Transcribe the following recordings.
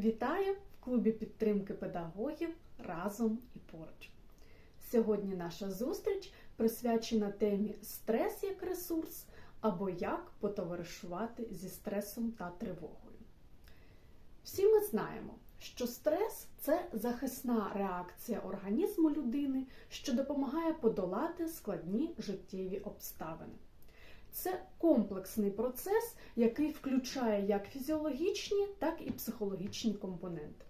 Вітаю в клубі підтримки педагогів разом і поруч. Сьогодні наша зустріч присвячена темі стрес як ресурс або як потоваришувати зі стресом та тривогою. Всі ми знаємо, що стрес це захисна реакція організму людини, що допомагає подолати складні життєві обставини. Це комплексний процес, який включає як фізіологічні, так і психологічні компоненти.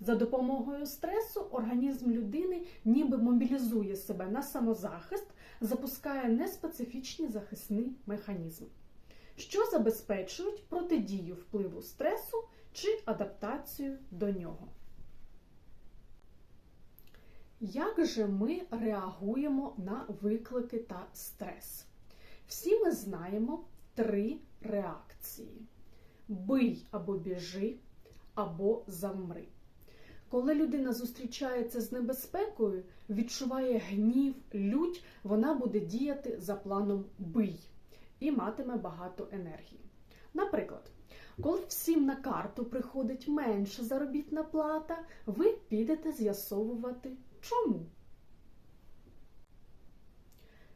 За допомогою стресу організм людини ніби мобілізує себе на самозахист, запускає неспецифічні захисні механізми, що забезпечують протидію впливу стресу чи адаптацію до нього. Як же ми реагуємо на виклики та стрес? Всі ми знаємо три реакції: бий або біжи, або завмри. Коли людина зустрічається з небезпекою, відчуває гнів, лють, вона буде діяти за планом бий і матиме багато енергії. Наприклад, коли всім на карту приходить менша заробітна плата, ви підете з'ясовувати чому.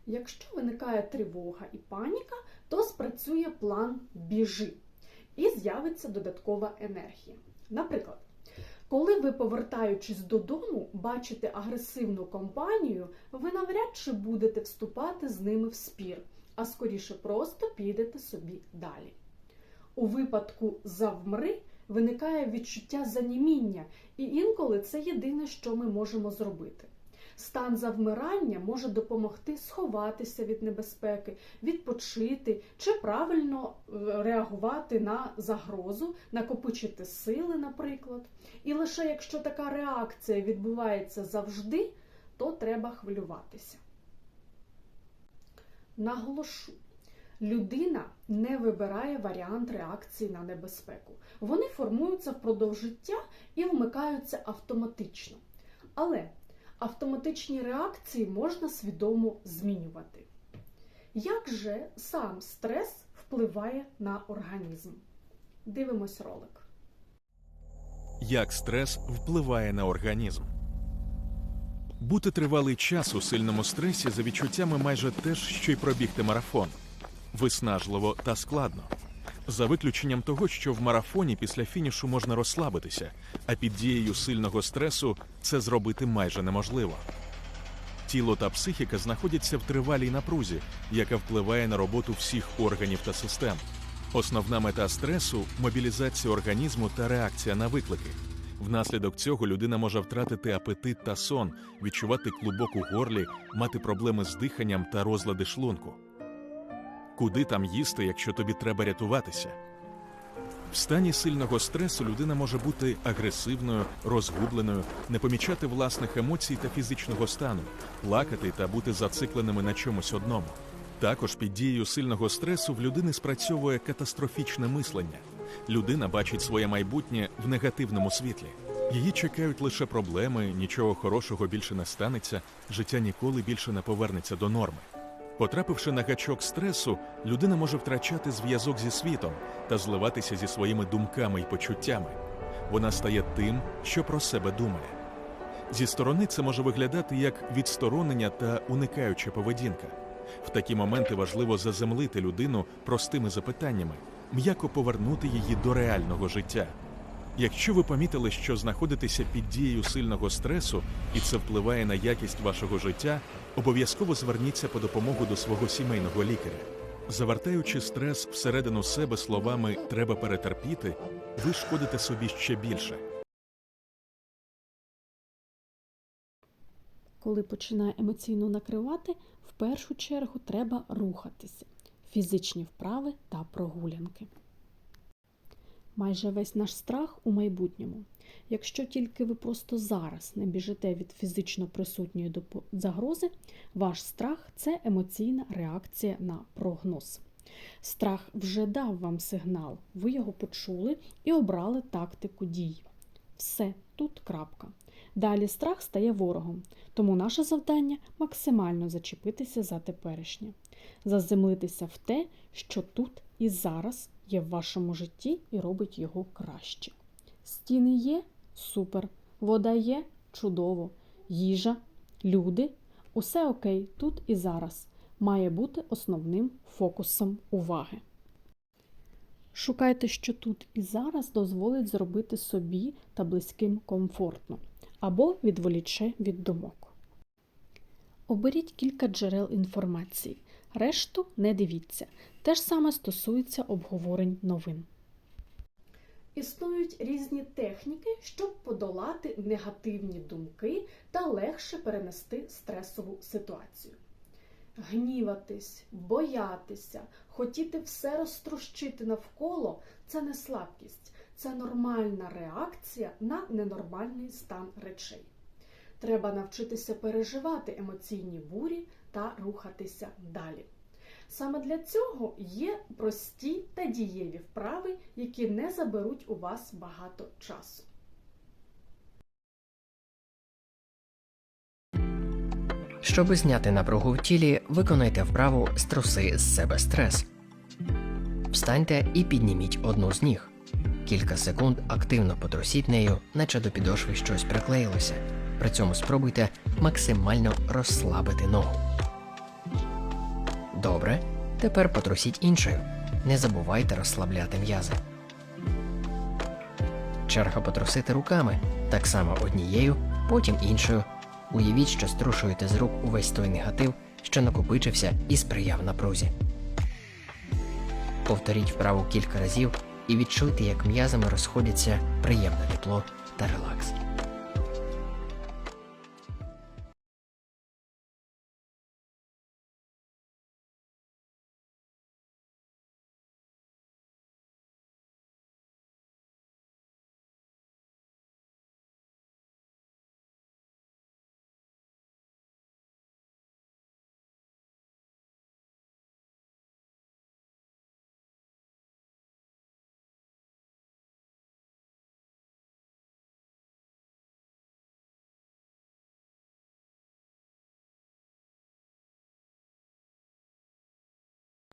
Якщо виникає тривога і паніка, то спрацює план біжи і з'явиться додаткова енергія. Наприклад, коли ви, повертаючись додому, бачите агресивну компанію, ви навряд чи будете вступати з ними в спір, а скоріше просто підете собі далі. У випадку завмри виникає відчуття заніміння, і інколи це єдине, що ми можемо зробити. Стан завмирання може допомогти сховатися від небезпеки, відпочити чи правильно реагувати на загрозу, накопичити сили, наприклад. І лише якщо така реакція відбувається завжди, то треба хвилюватися. Наголошу, людина не вибирає варіант реакції на небезпеку. Вони формуються впродовж життя і вмикаються автоматично. Але автоматичні реакції можна свідомо змінювати. Як же сам стрес впливає на організм? Дивимось ролик. Як стрес впливає на організм. Бути тривалий час у сильному стресі за відчуттями майже те ж, що й пробігти марафон. Виснажливо та складно. За виключенням того, що в марафоні після фінішу можна розслабитися, а під дією сильного стресу це зробити майже неможливо. Тіло та психіка знаходяться в тривалій напрузі, яка впливає на роботу всіх органів та систем. Основна мета стресу мобілізація організму та реакція на виклики. Внаслідок цього людина може втратити апетит та сон, відчувати клубок у горлі, мати проблеми з диханням та розлади шлунку. Куди там їсти, якщо тобі треба рятуватися? В стані сильного стресу людина може бути агресивною, розгубленою, не помічати власних емоцій та фізичного стану, плакати та бути зацикленими на чомусь одному. Також під дією сильного стресу в людини спрацьовує катастрофічне мислення. Людина бачить своє майбутнє в негативному світлі. Її чекають лише проблеми, нічого хорошого більше не станеться, життя ніколи більше не повернеться до норми. Потрапивши на гачок стресу, людина може втрачати зв'язок зі світом та зливатися зі своїми думками і почуттями. Вона стає тим, що про себе думає. Зі сторони це може виглядати як відсторонення та уникаюча поведінка. В такі моменти важливо заземлити людину простими запитаннями, м'яко повернути її до реального життя. Якщо ви помітили, що знаходитеся під дією сильного стресу, і це впливає на якість вашого життя, обов'язково зверніться по допомогу до свого сімейного лікаря. Завертаючи стрес всередину себе словами треба перетерпіти, ви шкодите собі ще більше. Коли починає емоційно накривати, в першу чергу треба рухатися, фізичні вправи та прогулянки. Майже весь наш страх у майбутньому. Якщо тільки ви просто зараз не біжите від фізично присутньої загрози, ваш страх це емоційна реакція на прогноз. Страх вже дав вам сигнал, ви його почули і обрали тактику дій. Все, тут крапка. Далі страх стає ворогом, тому наше завдання максимально зачепитися за теперішнє, заземлитися в те, що тут і зараз є в вашому житті і робить його краще. Стіни є? Супер. Вода є? Чудово. Їжа, люди. Усе окей, тут і зараз. Має бути основним фокусом уваги. Шукайте, що тут і зараз дозволить зробити собі та близьким комфортно або відволіче від думок. Оберіть кілька джерел інформації, решту не дивіться. Те ж саме стосується обговорень новин. Існують різні техніки, щоб подолати негативні думки та легше перенести стресову ситуацію. Гніватись, боятися, хотіти все розтрощити навколо це не слабкість, це нормальна реакція на ненормальний стан речей. Треба навчитися переживати емоційні бурі та рухатися далі. Саме для цього є прості та дієві вправи, які не заберуть у вас багато часу. Щоби зняти напругу в тілі, виконайте вправу струси з себе стрес. Встаньте і підніміть одну з ніг. Кілька секунд активно потрусіть нею, наче до підошви щось приклеїлося. При цьому спробуйте максимально розслабити ногу. Добре. Тепер потрусіть іншою. Не забувайте розслабляти м'язи. Черга потрусити руками, так само однією, потім іншою. Уявіть, що струшуєте з рук увесь той негатив, що накопичився і сприяв напрузі. Повторіть вправу кілька разів і відчуйте, як м'язами розходяться приємне тепло та релакс.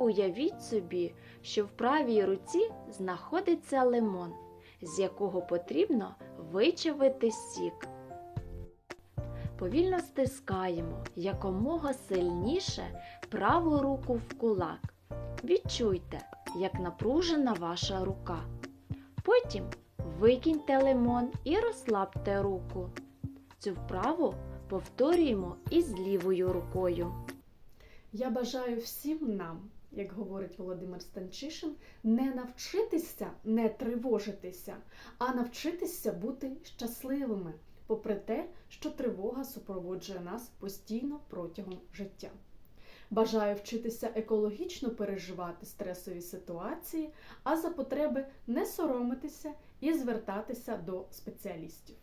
Уявіть собі, що в правій руці знаходиться лимон, з якого потрібно вичавити сік. Повільно стискаємо якомога сильніше праву руку в кулак. Відчуйте, як напружена ваша рука. Потім викиньте лимон і розслабте руку. Цю вправу повторюємо і з лівою рукою. Я бажаю всім нам, як говорить Володимир Станчишин, не навчитися не тривожитися, а навчитися бути щасливими, попри те, що тривога супроводжує нас постійно протягом життя. Бажаю вчитися екологічно переживати стресові ситуації, а за потреби не соромитися і звертатися до спеціалістів.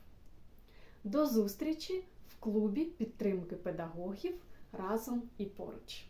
До зустрічі в клубі підтримки педагогів разом і поруч.